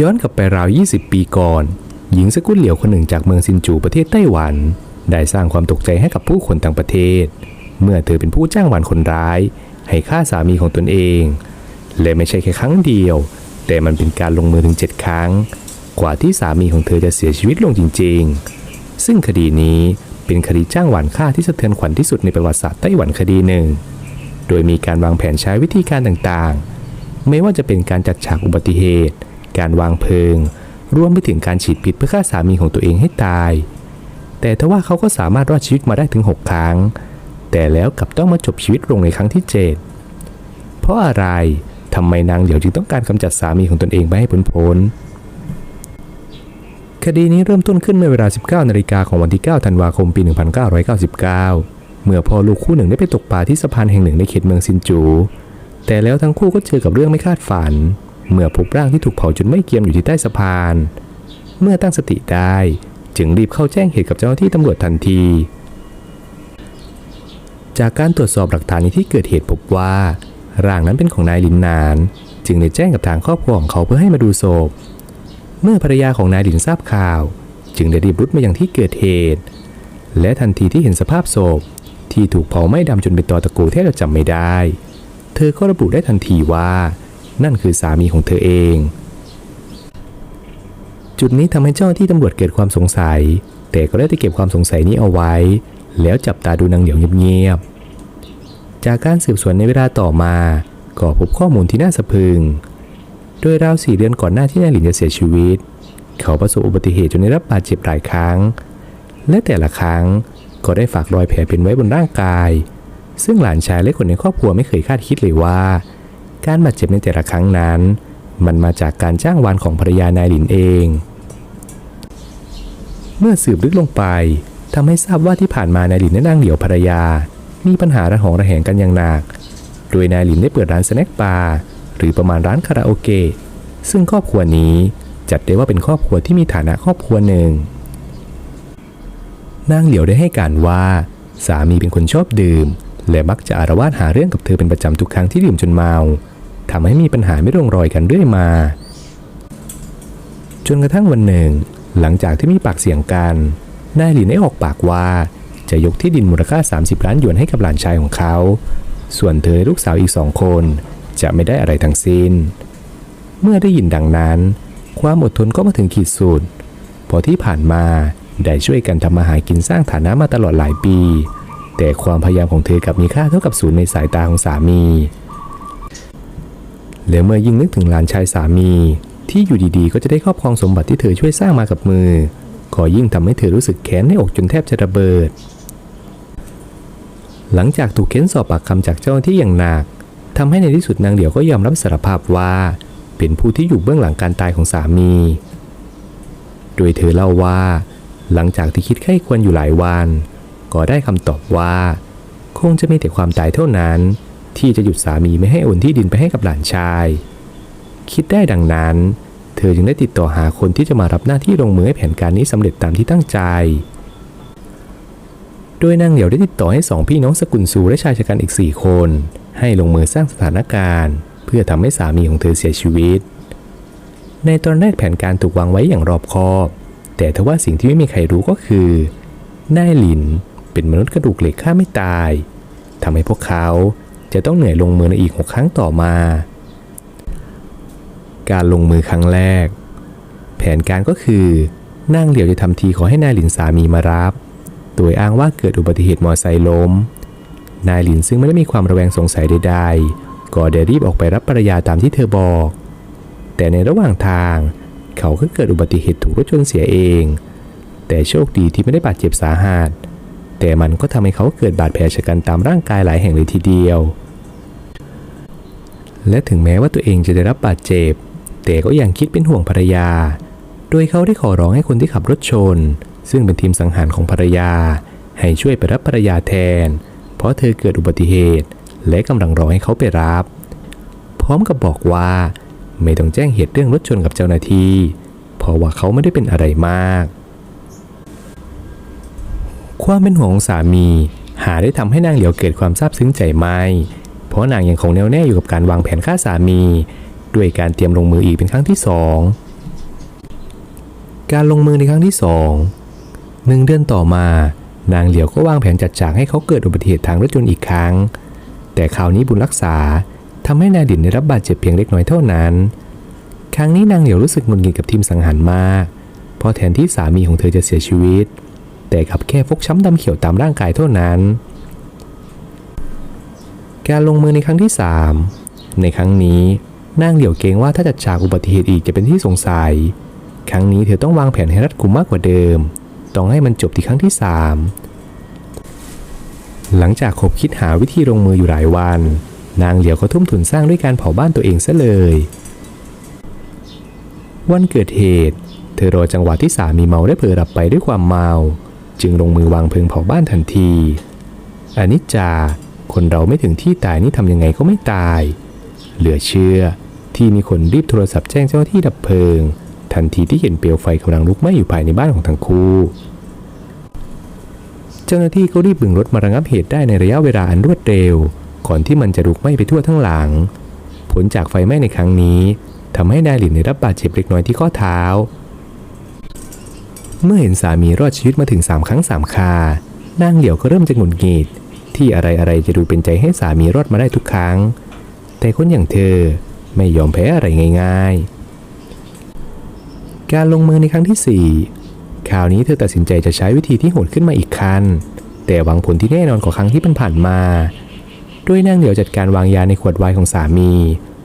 ย้อนกลับไปราว 20 ปีก่อน หญิงสกุลเหลียวคนหนึ่งจากเมืองซินจูประเทศไต้หวัน ได้สร้างความตกใจให้กับผู้คนทั้งประเทศ เมื่อเธอเป็นผู้จ้างวานคนร้าย ให้ฆ่าสามีของตนเอง และไม่ใช่แค่ครั้งเดียว แต่มันเป็นการลงมือถึง 7 ครั้ง กว่าที่สามีของเธอจะเสียชีวิตลงจริง ๆ ซึ่งคดีนี้เป็นคดีจ้างหวานฆ่าที่สะเทือนขวัญที่สุดในประวัติศาสตร์ไต้หวันคดีหนึ่ง โดยมีการวางแผนใช้วิธีการต่างๆ ไม่ว่าจะเป็นการจัดฉากอุบัติเหตุ การวางเพลิง รวมไปถึงการฉีดพิษเพื่อฆ่าสามีของตัวเองให้ตาย แต่ทว่าเขาก็สามารถรอดชีวิตมาได้ถึง 6 ครั้ง แต่แล้วกลับต้องมาจบชีวิตลงในครั้งที่ 7 เพราะอะไรทำไมนางเหลียวจึงต้องการกำจัดสามีของตนเองไม่ให้พ้นพ้นคดีนี้เริ่มต้นขึ้นเมื่อเวลา 19 นาฬิกาของวันที่ 9 ธันวาคม ปี 1999 เมื่อพ่อลูกคู่หนึ่งได้ไปตกปลาที่สะพานแห่งหนึ่งในเขตเมืองซินจู แต่แล้วทั้งคู่ก็เจอกับเรื่องไม่คาดฝัน เมื่อพบร่างที่ถูกเผาจนไม่เกรียมอยู่ที่ใต้สะพาน เมื่อตั้งสติได้จึงรีบเข้าแจ้งเหตุกับเจ้าหน้าที่ตำรวจทันที จากการตรวจสอบหลักฐานในที่เกิดเหตุพบว่า ร่างนั้นเป็นของนายลินนาน จึงได้แจ้งกับทางครอบครัวของเขาเพื่อให้มาดูศพ เมื่อภรรยาของนายลินทราบข่าว จึงได้รีบรุดมายังที่เกิดเหตุ และทันทีที่เห็นสภาพศพที่ถูกเผาไหม้ดำจนเป็นตอตะโกแทบจะจำไม่ได้ เธอก็ระบุได้ทันทีว่า นั่นคือสามีของเธอเอง จุดนี้ทำให้เจ้าที่ตำรวจเกิดความสงสัย แต่ก็ได้แต่เก็บความสงสัยนี้เอาไว้ แล้วจับตาดูนางเหลียวเงียบๆ จากการสืบสวนในเวลาต่อมาก็พบข้อมูลที่น่าสะพรึง โดยราวสี่เดือนก่อนหน้าที่นายหลินจะเสียชีวิต เขาประสบอุบัติเหตุจนได้รับบาดเจ็บหลายครั้ง และแต่ละครั้งก็ได้ฝากรอยแผลเป็นไว้บนร่างกาย ซึ่งหลานชายและคนในครอบครัวไม่เคยคาดคิดเลยว่า การบาดเจ็บในแต่ละครั้งนั้น มันมาจากการจ้างวานของภรรยานายหลินเอง เมื่อสืบลึกลงไปทำให้ทราบว่าที่ผ่านมานายหลินและนางเหลียวภรรยา มีปัญหาระหองระแหงกันอย่างหนัก โดยนายหลินได้เปิดร้านสแน็คบาร์หรือประมาณร้านคาราโอเกะ ซึ่งครอบครัวนี้จัดได้ว่าเป็นครอบครัวที่มีฐานะครอบครัวหนึ่ง นางเหลียวได้ให้การว่า สามีเป็นคนชอบดื่ม และมักจะอารวาสหาเรื่องกับเธอเป็นประจำทุกครั้งที่ดื่มจนเมา ทำให้มีปัญหาไม่ลงรอยกันเรื่อยมา จนกระทั่งวันหนึ่ง หลังจากที่มีปากเสียงกันนายหลินได้ออกปากว่าจะยกที่ดินมูลค่า 30 ล้านหยวนให้กับหลานชายของเขา ส่วนเธอและลูกสาวอีกสองคนจะไม่ได้อะไรทั้งสิ้น เมื่อได้ยินดังนั้น ความอดทนก็มาถึงขีดสุด พอที่ผ่านมาได้ช่วยกันทำมาหากินสร้างฐานะมาตลอดหลายปี แต่ความพยายามของเธอกับมีค่าเท่ากับศูนย์ในสายตาของสามี และเมื่อยิ่งนึกถึงหลานชายสามี ที่อยู่ดีๆ ก็จะได้ครอบครองสมบัติที่เธอช่วยสร้างมากับมือ ก็ยิ่งทำให้เธอรู้สึกแค้นในอกจนแทบจะระเบิด หลังจากถูกเค้นสอบปากคำจากเจ้าหน้าที่อย่างหนักทำให้ในที่สุดนางเดี่ยวก็ยอมรับสารภาพว่า เป็นผู้ที่อยู่เบื้องหลังการตายของสามี โดยเธอเล่าว่า หลังจากที่คิดไข้ควรอยู่หลายวัน ก็ได้คำตอบว่า คงจะมีแต่ความตายเท่านั้น ที่จะหยุดสามีไม่ให้โอนที่ดินไปให้กับหลานชาย คิดได้ดังนั้น เธอจึงได้ติดต่อหาคนที่จะมารับหน้าที่ลงมือให้แผนการนี้สำเร็จตามที่ตั้งใจ โดยนางเหลียวได้ติดต่อให้สองพี่น้องสกุลซูและชายชะกันอีก 4 คน ให้ลงมือสร้างสถานการณ์ เพื่อทำให้สามีของเธอเสียชีวิต ในตอนแรกแผนการถูกวางไว้อย่างรอบคอบ แต่ทว่าสิ่งที่ไม่มีใครรู้ก็คือนายหลินเป็นมนุษย์กระดูกเหล็กฆ่าไม่ตายทำให้พวกเขา จะต้องเหนื่อยลงมือในอีกหกครั้งต่อมา การลงมือครั้งแรก แผนการก็คือนางเหลียวจะทำทีขอให้นายหลินสามีมารับ โดยอ้างว่าเกิดอุบัติเหตุมอไซค์ล้ม นายหลินซึ่งไม่ได้มีความระแวงสงสัยใดๆ ก็ได้รีบออกไปรับภรรยาตามที่เธอบอก แต่ในระหว่างทาง เขาก็เกิดอุบัติเหตุถูกรถชนเสียเอง แต่โชคดีที่ไม่ได้บาดเจ็บสาหัส แต่มันก็ทำให้เขาเกิดบาดแผลชะกันตามร่างกายหลายแห่งเลยทีเดียว และถึงแม้ว่าตัวเองจะได้รับบาดเจ็บ แต่ก็ยังคิดเป็นห่วงภรรยา โดยเขาได้ขอร้องให้คนที่ขับรถชน ซึ่งเป็นทีมสังหารของภรรยา ให้ช่วยไปรับภรรยาแทน เพราะเธอเกิดอุบัติเหตุ และกำลังรอให้เขาไปรับ พร้อมกับบอกว่า ไม่ต้องแจ้งเหตุเรื่องรถชนกับเจ้าหน้าที่ เพราะว่าเขาไม่ได้เป็นอะไรมาก ความเป็นห่วงของสามี หาได้ทำให้นางเหลียวเกิดความซาบซึ้งใจไม่ เพราะนางยังคงแน่วแน่อยู่กับการวางแผนฆ่าสามี ด้วยการเตรียมลงมืออีกเป็นครั้งที่สองการลงมือในครั้งที่สองหนึ่งเดือนต่อมา นางเหลียวก็วางแผนจัดฉากให้เขาเกิดอุบัติเหตุทางรถยนต์อีกครั้ง แต่คราวนี้บุญรักษาทำให้นายดินได้รับบาดเจ็บเพียงเล็กน้อยเท่านั้น ครั้งนี้นางเหลียวรู้สึกงุดหงิดกับทีมสังหารมาก เพราะแทนที่สามีของเธอจะเสียชีวิต แต่กลับแค่ฟกช้ำดำเขียวตามร่างกายเท่านั้น การลงมือในครั้งที่ 3 ในครั้งนี้นางเหลียวเกรงว่าถ้าจัดฉากอุบัติเหตุอีกจะเป็นที่สงสัย ครั้งนี้เธอต้องวางแผนให้รัดกุมมากกว่าเดิม ต้องให้มันจบที่ครั้งที่ 3 หลังจากคบคิดหาวิธีลงมืออยู่หลายวัน นางเหลียวก็ทุ่มทุนสร้างด้วยการเผาบ้านตัวเองซะเลย วันเกิดเหตุ เธอรอจังหวะที่สามีเมาได้เผลอหลับไปด้วยความเมา จึงลงมือวางเพลิงเผาบ้านทันทีอนิจจา คนเราไม่ถึงที่ตายนี่ทำยังไงก็ไม่ตาย เหลือเชื่อที่มีคนรีบโทรศัพท์แจ้งเจ้าหน้าที่ดับเพลิง ทันทีที่เห็นเปลวไฟกำลังลุกไหม้อยู่ภายในบ้านของทั้งคู่ เจ้าหน้าที่ก็รีบบึงรถมาระงับเหตุได้ในระยะเวลาอันรวดเร็ว ก่อนที่มันจะลุกไหม้ไปทั่วทั้งหลัง ผลจากไฟไหม้ในครั้งนี้ทำให้นายหลินได้รับบาดเจ็บเล็กน้อยที่ข้อเท้า เมื่อเห็นสามีรอดชีวิตมาถึง3ครั้ง3คานางเหลียวก็เริ่มจะหงุดหงิด ที่อะไรอะไรๆจะดูเป็นใจให้สามีรอดมาได้ทุกครั้ง แต่คนอย่างเธอไม่ยอมแพ้อะไรง่าย ๆ การลงมือในครั้งที่ 4 คราวนี้เธอตัดสินใจจะใช้วิธีที่โหดขึ้นมาอีกคันแต่หวังผลที่แน่นอนกว่าครั้งที่ผ่านมา ด้วยนางเหลียวจัดการวางยาในขวดไวน์ของสามี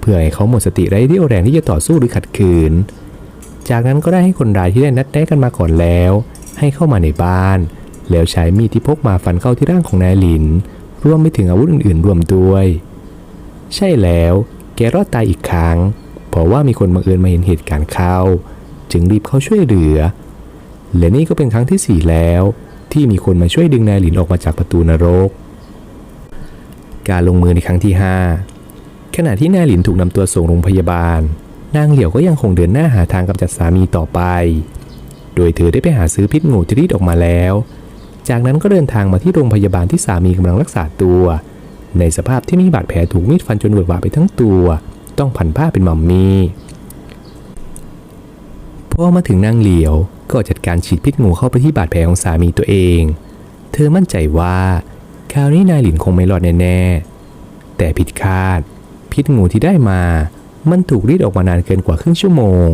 เพื่อให้เขาหมดสติไร้เรี่ยวแรงที่จะต่อสู้หรือขัดขืน จากนั้นก็ได้ให้คนร้ายที่ได้นัดแนะกันมาก่อนแล้ว ให้เข้ามาในบ้าน แล้วใช้มีดที่พกมาฟันเข้าที่ร่างของนายหลิน รวมไปถึงอาวุธอื่นๆ รวมด้วย ใช่แล้ว แกรอดตายอีกครั้ง เพราะว่ามีคนบังเอิญมาเห็นเหตุการณ์เข้า จึงรีบเข้าช่วยเหลือ และนี่ก็เป็นครั้งที่สี่แล้ว ที่มีคนมาช่วยดึงนายหลินออกมาจากประตูนรก การลงมือในครั้งที่ห้าขณะที่นายหลินถูกนำตัวส่งโรงพยาบาล นางเหลียวก็ยังคงเดินหน้าหาทางกำจัดสามีต่อไป โดยเธอได้ไปหาซื้อพิษงูที่รีดออกมาแล้ว จากนั้นก็เดินทางมาที่โรงพยาบาลที่สามีกำลังรักษาตัว ในสภาพที่มีบาดแผลถูกมีดฟันจนเวอะหวะไปทั้งตัว ต้องพันผ้าเป็นมัมมี่พอมาถึงนางเหลียวก็จัดการฉีดพิษงูเข้าไปที่บาดแผลของสามีตัวเอง เธอมั่นใจว่าคราวนี้นายหลินคงไม่รอดแน่ๆ แต่ผิดคาด พิษงูที่ได้มา มันถูกรีดออกมานานเกินกว่าครึ่งชั่วโมง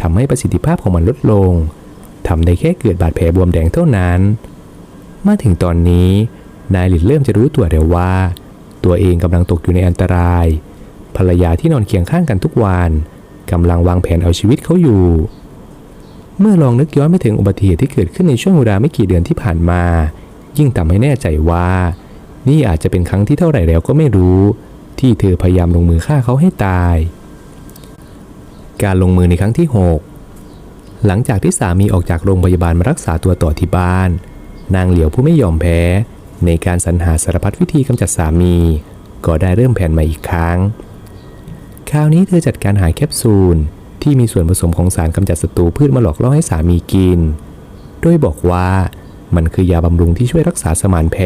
ทำให้ประสิทธิภาพของมันลดลงทำได้แค่เกิดบาดแผลบวมแดงเท่านั้น มาถึงตอนนี้ นายหลินเริ่มจะรู้ตัวแล้วว่า ตัวเองกำลังตกอยู่ในอันตราย ภรรยาที่นอนเคียงข้างกันทุกวันกำลังวางแผนเอาชีวิตเขาอยู่ เมื่อลองนึกย้อนไปถึงอุบัติเหตุที่เกิดขึ้นในช่วงเวลาไม่กี่เดือนที่ผ่านมา ยิ่งทำให้แน่ใจว่า นี่อาจจะเป็นครั้งที่เท่าไหร่แล้วก็ไม่รู้ ที่เธอพยายามลงมือฆ่าเขาให้ตาย การลงมือในครั้งที่ 6 หลังจากที่สามีออกจากโรงพยาบาลมารักษาตัวต่อที่บ้าน นางเหลียวผู้ไม่ยอมแพ้ ในการสรรหาสารพัดวิธีกำจัดสามี ก็ได้เริ่มแผนใหม่อีกครั้ง คราวนี้เธอจัดการหาแคปซูล ที่มีส่วนผสมของสารกำจัดศัตรูพืชมาหลอกล่อให้สามีกิน โดยบอกว่ามันคือยาบำรุงที่ช่วยรักษาสมานแผล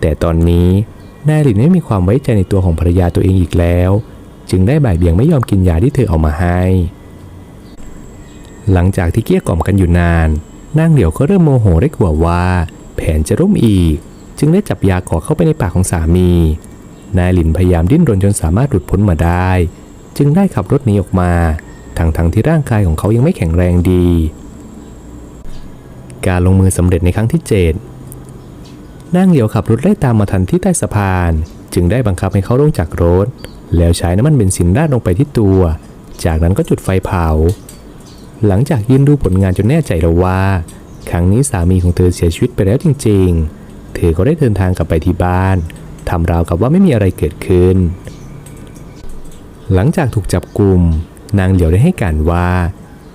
แต่ตอนนี้นายหลินไม่มีความไว้ใจในตัวของภรรยาตัวเองอีกแล้ว จึงได้บ่ายเบี่ยงไม่ยอมกินยาที่เธอเอามาให้ หลังจากที่เกลี้ยกล่อมกันอยู่นาน นางเหลียวก็เริ่มโมโหได้กว่าว่า แผนจะร่มอีก จึงได้จับยาก่อเข้าไปในปากของสามี นายหลินพยายามดิ้นรนจนสามารถหลุดพ้นมาได้ จึงได้ขับรถหนีออกมาทั้งๆทที่ร่างกายของเขายังไม่แข็งแรงดี การลงมือสำเร็จในครั้งที่ 7นางเหลียวขับรถไล่ตามมาทันที่ใต้สะพาน จึงได้บังคับให้เขาลงจากรถ แล้วใช้น้ำมันเบนซินราดลงไปที่ตัว จากนั้นก็จุดไฟเผา หลังจากยื่นดูผลงานจนแน่ใจแล้วว่า ครั้งนี้สามีของเธอเสียชีวิตไปแล้วจริง ๆ เธอก็ได้เดินทางกลับไปที่บ้านทำราวกับว่าไม่มีอะไรเกิดขึ้น หลังจากถูกจับกลุ่มนางเหลียวได้ให้การว่า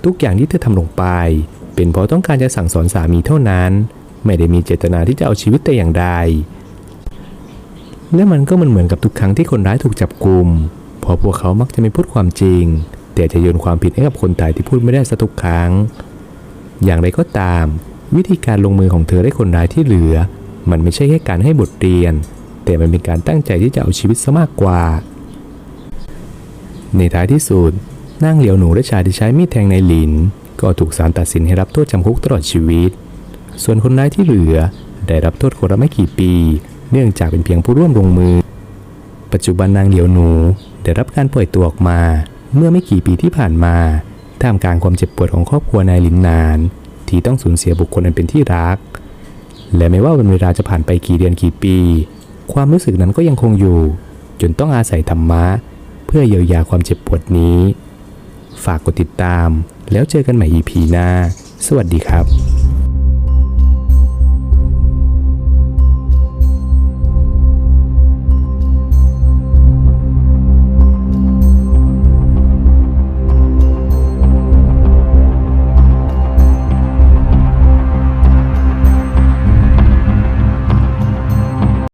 ทุกอย่างที่เธอทำลงไป เป็นเพราะต้องการจะสั่งสอนสามีเท่านั้น ไม่ได้มีเจตนาที่จะเอาชีวิตแต่อย่างใดและมันก็มันเหมือนกับทุกครั้งที่คนร้ายถูกจับกลุ่มเพราะพวกเขามักจะไม่พูดความจริง แต่จะโยนความผิดให้กับคนตายที่พูดไม่ได้สักทุกครั้ง อย่างไรก็ตาม วิธีการลงมือของเธอได้คนร้ายที่เหลือ มันไม่ใช่แค่การให้บทเรียน แต่มันเป็นการตั้งใจที่จะเอาชีวิตซะมากกว่า ในท้ายที่สุดนางเหลียวหนูและชายที่ใช้มีดแทงในหลิน ก็ถูกศาลตัดสินให้รับโทษจำคุกตลอดชีวิต ส่วนคนร้ายที่เหลือได้รับโทษคนละไม่กี่ปี เนื่องจากเป็นเพียงผู้ร่วมลงมือ ปัจจุบันนางเหลียวหนูได้รับการปล่อยตัวออกมา เมื่อไม่กี่ปีที่ผ่านมาท่ามกลางความเจ็บปวดของครอบครัวนายลินนาน ที่ต้องสูญเสียบุคคลอันเป็นที่รัก และไม่ว่าวันเวลาจะผ่านไปกี่เดือนกี่ปี ความรู้สึกนั้นก็ยังคงอยู่ จนต้องอาศัยธรรมะ เพื่อเยียวยาความเจ็บปวดนี้ ฝากกดติดตาม แล้วเจอกันใหม่ EP หน้า สวัสดีครับ